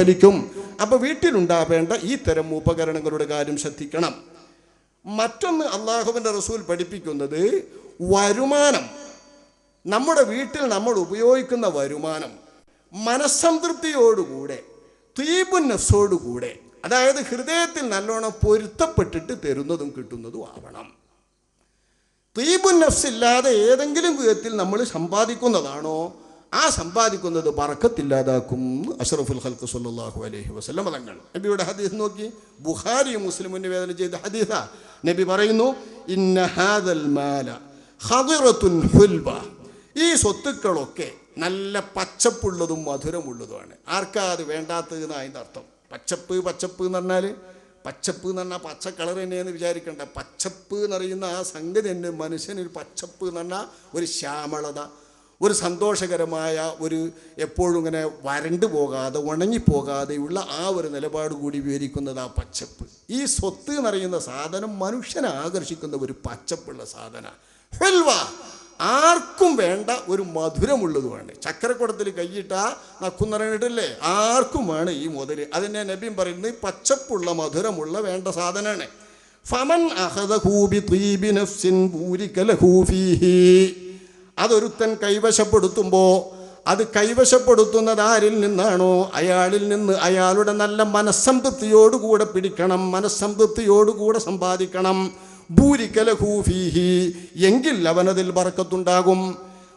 പ്രതിഫലിക്കും അപ്പോൾ വീട്ടിലുണ്ടാവേണ്ട ഈ തരം ഉപകരണങ്ങളുടെ കാര്യം ശ്രദ്ധിക്കണം. മറ്റൊന്ന് അള്ളാഹുവിന്റെ റസൂൽ പഠിപ്പിക്കുന്നത് വരുമാനം. നമ്മുടെ വീട്ടിൽ നമ്മൾ ഉപയോഗിക്കുന്ന വരുമാനം. മനസ്സംതൃപ്തിയോടുകൂടെ തീപുൻ നഫ്സോടുകൂടെ അതായത് ഹൃദയത്തിൽ നല്ലോണം പൊരുത്തപ്പെട്ടിട്ട് തരുന്നതും കിട്ടുന്നതും ആവണം. തീപുൻ നഫ്സ് ഇല്ലാതെ ഏതെങ്കിലും വിധത്തിൽ നമ്മൾ സമ്പാദിക്കുന്നതാണോ? ആ സമ്പാദിക്കുന്നത് ബറക്കത്തില്ലാതാക്കും അഷറഫുൽ ഹൽക്ക് സല്ലല്ലാഹു അലൈഹി വസ്ലം തങ്ങൾ. നബിയുടെ ഹദീസ് നോക്കി. ബുഖാരി മുസ്ലിം വേദന ചെയ്ത ഹദീസ. നബി പറയുന്നു ഇന്ന മാല ഹുൽബ. ഈ സ്വത്തുക്കളൊക്കെ നല്ല പച്ചപ്പുള്ളതും മധുരമുള്ളതുമാണ്. ആർക്കാ അത് വേണ്ടാത്തത് എന്ന് അതിന്റെ അർത്ഥം? പച്ചപ്പ് പച്ചപ്പ് എന്ന് പറഞ്ഞാൽ പച്ചപ്പ് എന്ന് പറഞ്ഞാൽ പച്ച കളർ തന്നെയെന്ന് വിചാരിക്കേണ്ട. പച്ചപ്പ് എന്ന് പറയുന്ന ആ സംഗതി തന്നെ മനുഷ്യനൊരു പച്ചപ്പ് എന്ന് പറഞ്ഞാൽ ഒരു ശ്യാമളത ഒരു സന്തോഷകരമായ ഒരു എപ്പോഴും ഇങ്ങനെ വരണ്ടു പോകാതെ ഉണങ്ങിപ്പോകാതെയുള്ള ആ ഒരു നിലപാട് കൂടി വിവരിക്കുന്നത് ആ പച്ചപ്പ്. ഈ സ്വത്ത് എന്നറിയുന്ന സാധനം മനുഷ്യനെ ആകർഷിക്കുന്ന ഒരു പച്ചപ്പുള്ള സാധന. ഹെൽവ! ആർക്കും വേണ്ട ഒരു മധുരമുള്ളതുമാണ് ചക്കരക്കുടത്തിൽ കൈയിട്ട നക്കുന്നറിഞ്ഞിട്ടില്ലേ ആർക്കും വേണം ഈ മുതൽ അതിനെ നബിയും പറയുന്നത് പച്ചപ്പുള്ള മധുരമുള്ള വേണ്ട സാധനമാണ് ഫമൻ അഹദഹൂബി ത്വീബി നഫ്സിൻ ബൂരിക ലഹു ഫീഹി. അതൊരുത്തൻ കൈവശപ്പെടുത്തുമ്പോൾ അത് കൈവശപ്പെടുത്തുന്നത് ആരിൽ നിന്നാണോ? അയാളിൽ നിന്ന് അയാളുടെ നല്ല മനസ്സംതൃപ്തിയോടുകൂടെ പിടിക്കണം മനസ്സംതൃപ്തിയോടുകൂടെ സമ്പാദിക്കണം. ഭൂരിക്കല ഹൂഫീഹി എങ്കിൽ അവനതിൽ ബറക്കത്തുണ്ടാകും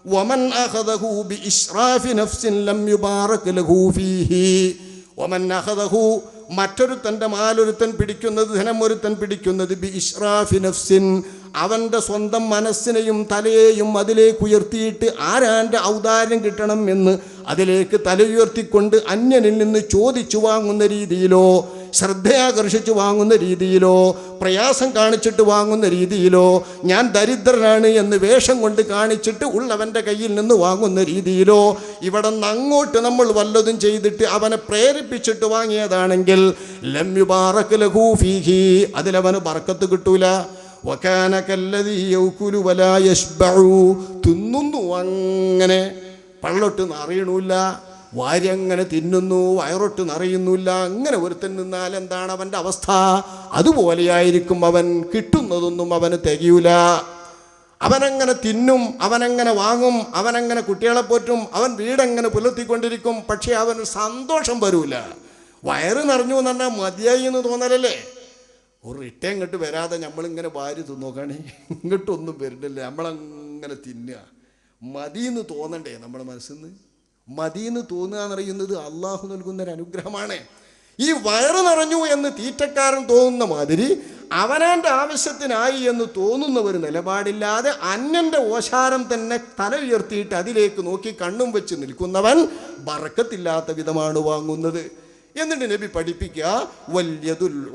വമൻ അഖദഹു ബി ഇഷ്റാഫി നഫ്സിൻ ലം യുബാറക് ലഹു ഫീഹി. വമൻ അഖദഹു മറ്റൊരുത്തന്റെ മാലൊരുത്തൻ പിടിക്കുന്നത് ധനമൊരുത്തൻ പിടിക്കുന്നത് ബി ഇഷ്റാഫി നഫ്സിൻ അവന്റെ സ്വന്തം മനസ്സിനെയും തലയെയും അതിലേക്ക് ഉയർത്തിയിട്ട് ആരാന്റെ ഔദാര്യം കിട്ടണം എന്ന് അതിലേക്ക് തലയുയർത്തിക്കൊണ്ട് അന്യനിൽ നിന്ന് ചോദിച്ചു വാങ്ങുന്ന രീതിയിലോ ശ്രദ്ധയാകർഷിച്ചു വാങ്ങുന്ന രീതിയിലോ പ്രയാസം കാണിച്ചിട്ട് വാങ്ങുന്ന രീതിയിലോ ഞാൻ ദരിദ്രനാണ് എന്ന് വേഷം കൊണ്ട് കാണിച്ചിട്ട് ഉള്ളവന്റെ കയ്യിൽ നിന്ന് വാങ്ങുന്ന രീതിയിലോ ഇവിടെ നിന്ന് അങ്ങോട്ട് നമ്മൾ വല്ലതും ചെയ്തിട്ട് അവനെ പ്രേരിപ്പിച്ചിട്ട് വാങ്ങിയതാണെങ്കിൽ ലംയുബാറക്ക് ലഘൂഫീഹി അതിലവന് ബർക്കത്ത് കിട്ടൂല. വക്കാന കല്ലതീ യൗക്കുലു വലാ യശ്ബഉ തിന്നുന്നു. അങ്ങനെ പള്ളൊട്ട് നിറയണില്ല വാരി അങ്ങനെ തിന്നുന്നു. വയറൊട്ട് നിറയുന്നില്ല. അങ്ങനെ ഒരുത്തൻ നിന്നാൽ എന്താണ് അവന്റെ അവസ്ഥ? അതുപോലെയായിരിക്കും അവൻ. കിട്ടുന്നതൊന്നും അവന് തികയൂല. അവനങ്ങനെ തിന്നും അവനങ്ങനെ വാങ്ങും അവനങ്ങനെ കുട്ടികളെ പോറ്റും അവൻ വീടങ്ങനെ പുലർത്തിക്കൊണ്ടിരിക്കും. പക്ഷേ അവന് സന്തോഷം വരൂല. വയറ് നിറഞ്ഞു എന്ന് പറഞ്ഞാൽ മതിയായി എന്ന് തോന്നലല്ലേ? ഒരു റിട്ടേൺ ഇങ്ങോട്ട് വരാതെ നമ്മളിങ്ങനെ വാരി തിന്നോക്കാണേ ഇങ്ങോട്ടൊന്നും വരുന്നില്ല. നമ്മളങ്ങനെ തിന്നുക. മതിയെന്ന് തോന്നണ്ടേ നമ്മുടെ മനസ്സിൽ നിന്ന് മതിയെന്ന് തോന്നുക എന്ന് പറയുന്നത് അള്ളാഹു നൽകുന്ന ഒരു അനുഗ്രഹമാണ്. ഈ വയറ് നിറഞ്ഞു എന്ന് തീറ്റക്കാരൻ തോന്നുന്ന മാതിരി അവനാന്റെ ആവശ്യത്തിനായി എന്ന് തോന്നുന്ന ഒരു നിലപാടില്ലാതെ അന്യന്റെ ഓശാരം തന്നെ തല ഉയർത്തിയിട്ട് അതിലേക്ക് നോക്കി കണ്ണും വെച്ച് നിൽക്കുന്നവൻ ബറക്കത്തില്ലാത്ത വിധമാണ് വാങ്ങുന്നത്. എന്നിട്ട് നബി പഠിപ്പിക്കുക വല്യതുൽ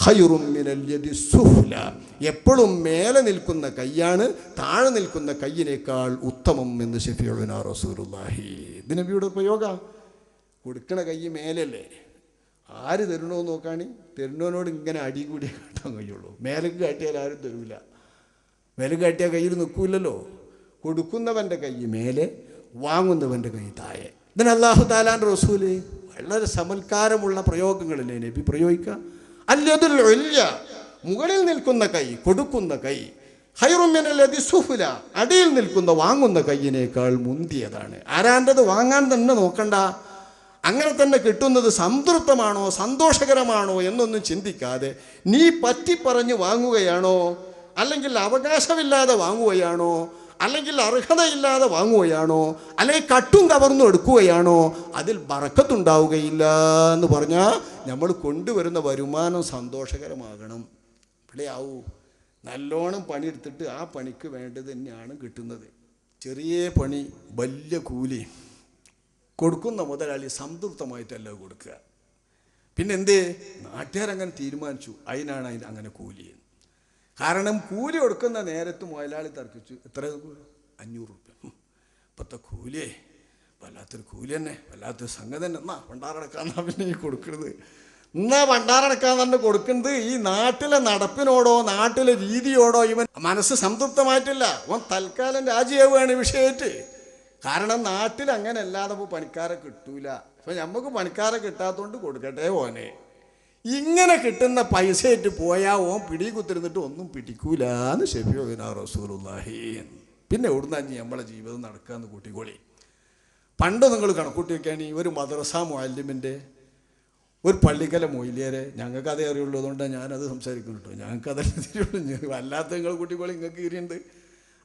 ഉല്യ യതി സുഫ്ല എപ്പോഴും മേലെ നിൽക്കുന്ന കൈയാണ് താഴെ നിൽക്കുന്ന കയ്യിനേക്കാൾ ഉത്തമം എന്ന് ഷഫീഉന റസൂലുള്ളാഹി. ഇത് നബിയുടെ പ്രയോഗ. കൊടുക്കണ കൈ മേലല്ലേ. ആര് തരണോ നോക്കാണി? തരുന്നവനോട് ഇങ്ങനെ അടി കൂടി കാട്ടാൻ കഴിയുള്ളൂ. മേലേക്ക് കാട്ടിയാൽ ആരും തരൂല. മേലക്ക് കാട്ടിയാൽ കയ്യിൽ നിൽക്കൂലല്ലോ കൊടുക്കുന്നവന്റെ കൈ മേലെ വാങ്ങുന്നവന്റെ കൈ താഴെ. ഇതിന് അള്ളാഹു താലാൻ റസൂൽ വളരെ സമൽക്കാരമുള്ള പ്രയോഗങ്ങളല്ലേ നബി പ്രയോഗിക്കുക അല്ലതിൽ ഒല്യ മുകളിൽ നിൽക്കുന്ന കൈ കൊടുക്കുന്ന കൈ. ഹൈറുമ്യനല്ലതി സുഫുല അടിയിൽ നിൽക്കുന്ന വാങ്ങുന്ന കൈയിനേക്കാൾ മുന്തിയതാണ്. ആരാന്റെത് വാങ്ങാൻ തന്നെ നോക്കണ്ട. അങ്ങനെ തന്നെ കിട്ടുന്നത് സംതൃപ്തമാണോ സന്തോഷകരമാണോ എന്നൊന്നും ചിന്തിക്കാതെ നീ പറ്റിപ്പറഞ്ഞ് വാങ്ങുകയാണോ അല്ലെങ്കിൽ അവകാശമില്ലാതെ വാങ്ങുകയാണോ അല്ലെങ്കിൽ അർഹതയില്ലാതെ വാങ്ങുകയാണോ? അല്ലെങ്കിൽ കട്ടും കവർന്നും എടുക്കുകയാണോ? അതിൽ ബറക്കത്തുണ്ടാവുകയില്ല എന്ന് പറഞ്ഞാൽ നമ്മൾ കൊണ്ടുവരുന്ന വരുമാനം സന്തോഷകരമാകണം. ആവൂ നല്ലോണം പണിയെടുത്തിട്ട് ആ പണിക്ക് വേണ്ടത് തന്നെയാണ് കിട്ടുന്നത്. ചെറിയ പണി വലിയ കൂലി. കൊടുക്കുന്ന മുതലാളി സംതൃപ്തമായിട്ടല്ല കൊടുക്കുക. പിന്നെ എന്തേ നാട്ടുകാരങ്ങനെ തീരുമാനിച്ചു. അതിനാണ് അതിന് അങ്ങനെ കൂലി കാരണം കൂലി കൊടുക്കുന്ന നേരത്ത് മുതലാളി തർക്കിച്ചു. എത്ര അഞ്ഞൂറ് റുപ്യ. ഇപ്പോഴത്തെ കൂലിയേ വല്ലാത്തൊരു കൂലി തന്നെ വല്ലാത്തൊരു സംഗതി തന്നെ. എന്നാ പണ്ടാറടക്കാന്നാ പിന്നെ ഈ കൊടുക്കുന്നത് എന്നാ പണ്ടാറടക്കാൻ തന്നെ കൊടുക്കുന്നത് ഈ നാട്ടിലെ നടപ്പിനോടോ നാട്ടിലെ രീതിയോടോ ഇവൻ മനസ്സ് സംതൃപ്തമായിട്ടില്ല. അവൻ തൽക്കാലം രാജിയാവുകയാണ് വിഷയമായിട്ട്. കാരണം നാട്ടിൽ അങ്ങനെ അല്ലാതെ പണിക്കാരെ കിട്ടൂല. അപ്പം നമുക്ക് പണിക്കാരെ കിട്ടാത്തതുകൊണ്ട് കൊടുക്കട്ടെ ഓനെ ഇങ്ങനെ കിട്ടുന്ന പൈസയായിട്ട് പോയാൽ ഓൻ പിടി കുത്തിരുന്നിട്ട് ഒന്നും പിടിക്കൂലെന്ന് ഷെഫിയോദിന റസൂലുള്ളാഹി. പിന്നെ എവിടുന്നാ ഇനി നമ്മളെ ജീവിതം നടക്കാന്ന് കൂട്ടിക്കോളി. പണ്ട് നിങ്ങൾ കണക്കൂട്ടി വെക്കുകയാണെങ്കിൽ ഒരു മദ്രസ മുഅല്ലിമിന്റെ ഒരു പള്ളിക്കല മൊയ്ലിയരെ. ഞങ്ങൾക്ക് അതേ അറിയുള്ളൂ അതുകൊണ്ടാണ് ഞാനത് സംസാരിക്കുന്നുണ്ടോ ഞങ്ങൾക്ക് അതല്ലേ തിരിയുള്ളൂ നിങ്ങൾ കൂട്ടിക്കോളി നിങ്ങൾക്ക് കീറിയുണ്ട്.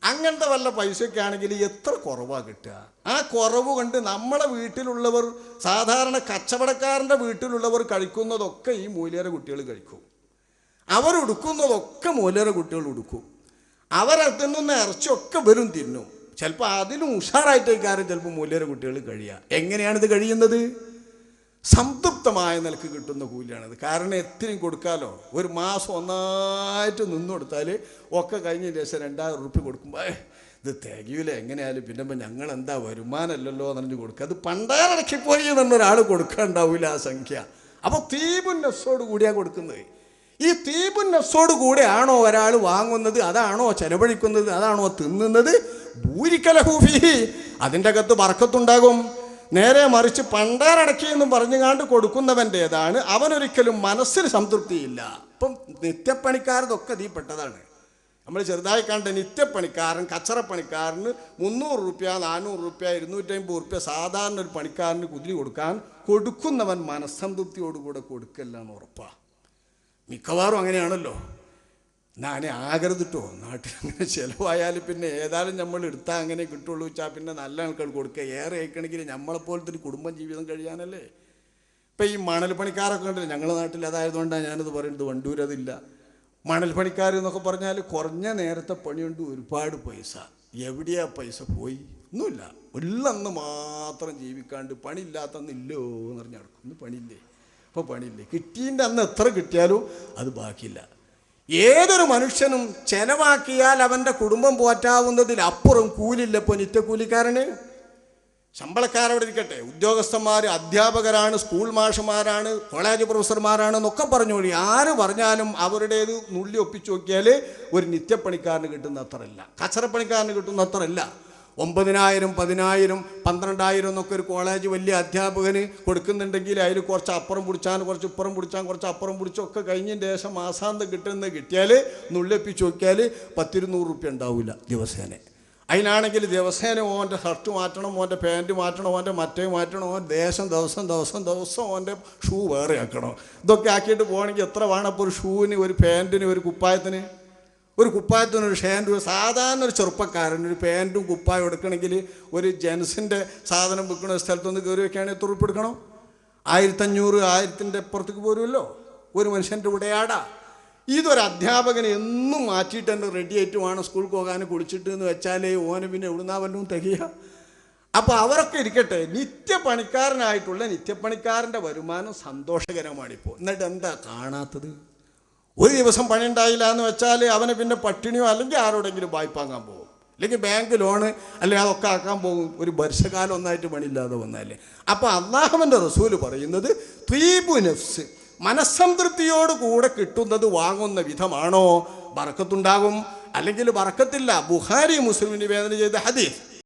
അങ്ങനത്തെ വല്ല പൈസയൊക്കെ ആണെങ്കിൽ എത്ര കുറവാണ് കിട്ടുക? ആ കുറവ് കൊണ്ട് നമ്മളെ വീട്ടിലുള്ളവർ സാധാരണ കച്ചവടക്കാരന്റെ വീട്ടിലുള്ളവർ കഴിക്കുന്നതൊക്കെ ഈ മൂല്യര കുട്ടികൾ കഴിക്കും. അവരുടുക്കുന്നതൊക്കെ മൂല്യര കുട്ടികൾ ഉടുക്കും. അവരതിൽ നിന്ന് ഇറച്ചിയൊക്കെ വരും തിന്നും. ചിലപ്പോൾ അതിലും ഉഷാറായിട്ട് കാര്യം ചിലപ്പോൾ മൂല്യര കുട്ടികൾ കഴിയുക. എങ്ങനെയാണിത് കഴിയുന്നത്? സംതൃപ്തമായ നിലയ്ക്ക് കിട്ടുന്ന കൂലിയാണിത്. കാരണം എത്രയും കൊടുക്കാലോ? ഒരു മാസം ഒന്നായിട്ട് നിന്ന് കൊടുത്താൽ ഒക്കെ കഴിഞ്ഞ ശേഷം രണ്ടായിരം ഉറുപ്പ്യ കൊടുക്കുമ്പോൾ ഇത് തികയൂല. എങ്ങനെയായാലും പിന്നെ ഞങ്ങൾ എന്താ വരുമാനമല്ലല്ലോ എന്ന് കൊടുക്കുക. അത് പണ്ടാരടക്കിപ്പോയി എന്നൊരാൾ കൊടുക്കാണ്ടാവില്ല ആ സംഖ്യ. അപ്പോൾ തീപുൻ നെസ്സോട് കൂടിയാണ് കൊടുക്കുന്നത്. ഈ തീപുൻ നെസ്സോട് കൂടെയാണോ ഒരാൾ വാങ്ങുന്നത്? അതാണോ ചെലവഴിക്കുന്നത്? അതാണോ തിന്നുന്നത്? ഭൂരിക്കലഹൂഫി അതിന്റെ അകത്ത് വർക്കത്തുണ്ടാകും നേരെ മറിച്ച് പണ്ടാരടക്കി എന്നും പറഞ്ഞുകാണ്ട് കൊടുക്കുന്നവന്റേതാണ്. അവനൊരിക്കലും മനസ്സിന് സംതൃപ്തിയില്ല. ഇപ്പം നിത്യപ്പണിക്കാരതൊക്കെ ഇതിൽ പെട്ടതാണ്. നമ്മൾ ചെറുതായി കണ്ട നിത്യപ്പണിക്കാരൻ കച്ചറപ്പണിക്കാരന് മുന്നൂറ് റുപ്യ നാനൂറ് റുപ്യ ഇരുന്നൂറ്റമ്പത് റുപ്യ സാധാരണ ഒരു പണിക്കാരന് കുതിരി കൊടുക്കാൻ കൊടുക്കുന്നവൻ മനസ്സംതൃപ്തിയോടുകൂടെ കൊടുക്കല്ല എന്ന് ഉറപ്പാണ് മിക്കവാറും അങ്ങനെയാണല്ലോ. അങ്ങനെ ആകരുത് കേട്ടോ നാട്ടിൽ അങ്ങനെ ചിലവായാൽ പിന്നെ ഏതായാലും നമ്മൾ എടുത്താൽ അങ്ങനെ കിട്ടുള്ളൂ. വെച്ചാൽ പിന്നെ നല്ല ആൾക്കാർ കൊടുക്കുക ഏറെ അയക്കണമെങ്കിൽ നമ്മളെപ്പോലത്തെ ഒരു കുടുംബം ജീവിതം കഴിയാനല്ലേ? ഇപ്പം ഈ മണൽ പണിക്കാരൊക്കെ ഉണ്ടല്ലോ ഞങ്ങളുടെ നാട്ടിൽ അതായതുകൊണ്ടാണ് ഞാനത് പറയുന്നത്. വണ്ടൂർ അതില്ല. മണൽ പണിക്കാർ എന്നൊക്കെ പറഞ്ഞാൽ കുറഞ്ഞ നേരത്തെ പണിയുണ്ട് ഒരുപാട് പൈസ. എവിടെയാ പൈസ പോയി? ഒന്നുമില്ല. ഉള്ളന്ന് മാത്രം ജീവിക്കാണ്ട് പണിയില്ലാത്തന്നില്ലോ എന്ന് പറഞ്ഞ് നടക്കും. ഇന്ന് പണിയില്ലേ? അപ്പോൾ പണിയില്ലേ? കിട്ടീന്റെ അന്ന് എത്ര കിട്ടിയാലും അത് ബാക്കിയില്ല. ഏതൊരു മനുഷ്യനും ചെലവാക്കിയാൽ അവന്റെ കുടുംബം പോറ്റാവുന്നതിൽ അപ്പുറം കൂലില്ല ഇപ്പോൾ നിത്യക്കൂലിക്കാരന്. ശമ്പളക്കാരവിടെ ഇരിക്കട്ടെ. ഉദ്യോഗസ്ഥന്മാർ അധ്യാപകരാണ് സ്കൂൾ മാഷന്മാരാണ് കോളേജ് പ്രൊഫസർമാരാണ് എന്നൊക്കെ പറഞ്ഞോളി ആര് പറഞ്ഞാലും അവരുടേത് നുള്ളി ഒപ്പിച്ചു നോക്കിയാൽ ഒരു നിത്യപ്പണിക്കാരന് കിട്ടുന്ന അത്രയല്ല കച്ചറപ്പണിക്കാരന് കിട്ടുന്ന അത്രയല്ല ഒമ്പതിനായിരം പതിനായിരം പന്ത്രണ്ടായിരം എന്നൊക്കെ ഒരു കോളേജ് വലിയ അധ്യാപകന് കൊടുക്കുന്നുണ്ടെങ്കിൽ അതിൽ കുറച്ച് അപ്പുറം പിടിച്ചാൽ കുറച്ച് ഇപ്പുറം പിടിച്ചാൽ കുറച്ച് അപ്പുറം പിടിച്ചൊക്കെ കഴിഞ്ഞതിന് ശേഷം മാസാന്തം കിട്ടുന്ന കിട്ടിയാൽ നുള്ളിപ്പിച്ച് നോക്കിയാൽ പത്തിരുന്നൂറ് റുപ്യ ഉണ്ടാവില്ല ദിവസേന. അതിനാണെങ്കിൽ ദിവസേന ഓന്റെ ഷർട്ട് മാറ്റണം ഓന്റെ പാന്റ് മാറ്റണം ഓന്റെ മറ്റേ മാറ്റണം ഓൻ ദേശം ദിവസം ദിവസം ദിവസം ഓന്റെ ഷൂ വേറെ ആക്കണം. ഇതൊക്കെ ആക്കിയിട്ട് പോകണമെങ്കിൽ എത്ര വേണം ഒരു ഷൂവിന് ഒരു പാന്റിന് ഒരു കുപ്പായത്തിന്? ഒരു കുപ്പായത്തിന് ഒരു ഷാന്റും ഒരു സാധാരണ ഒരു ചെറുപ്പക്കാരൻ ഒരു പാന്റും കുപ്പായം എടുക്കണമെങ്കിൽ ഒരു ജെൻസിന്റെ സാധനം വിൽക്കുന്ന സ്ഥലത്തൊന്ന് കയറി വെക്കുകയാണെങ്കിൽ എടുക്കണം? ആയിരത്തഞ്ഞൂറ് ആയിരത്തിന്റെ അപ്പുറത്തേക്ക് പോരുമല്ലോ. ഒരു മനുഷ്യന്റെ ഉടയാടാ. ഇതൊരു അധ്യാപകൻ എന്നും മാറ്റിയിട്ട് എന്റെ റെഡി ആയിട്ട് വേണം സ്കൂളിൽ പോകാൻ കുളിച്ചിട്ട് എന്ന് വെച്ചാലേ ഓന് പിന്നെ എവിടുന്നാ വല്ലതും തികയുക. അപ്പോൾ അവരൊക്കെ ഇരിക്കട്ടെ നിത്യപണിക്കാരനായിട്ടുള്ള നിത്യപ്പണിക്കാരന്റെ വരുമാനം സന്തോഷകരമാണിപ്പോൾ. എന്നിട്ട് എന്താ കാണാത്തത്? ഒരു ദിവസം പണി ഉണ്ടായില്ല എന്ന് വെച്ചാൽ അവന് പിന്നെ പട്ടിണിയോ അല്ലെങ്കിൽ ആരോടെങ്കിലും വായ്പാങ്ങാൻ പോകും. അല്ലെങ്കിൽ ബാങ്ക് ലോണ് അല്ലെങ്കിൽ അതൊക്കെ ആക്കാൻ പോകും. ഒരു വർഷകാലം ഒന്നായിട്ട് പണിയില്ലാതെ വന്നാലേ. അപ്പോൾ അള്ളാഹുവിന്റെ റസൂൽ പറയുന്നത് ത്വീബു നഫ്സ്. മനസ്സംതൃപ്തിയോട് കൂടെ കിട്ടുന്നത് വാങ്ങുന്ന വിധമാണോ? ബറക്കത്തുണ്ടാകും. അല്ലെങ്കിൽ ബറക്കത്തില്ല. ബുഹാരി മുസ്ലിം നിവേദനം ചെയ്ത ഹദീസ്.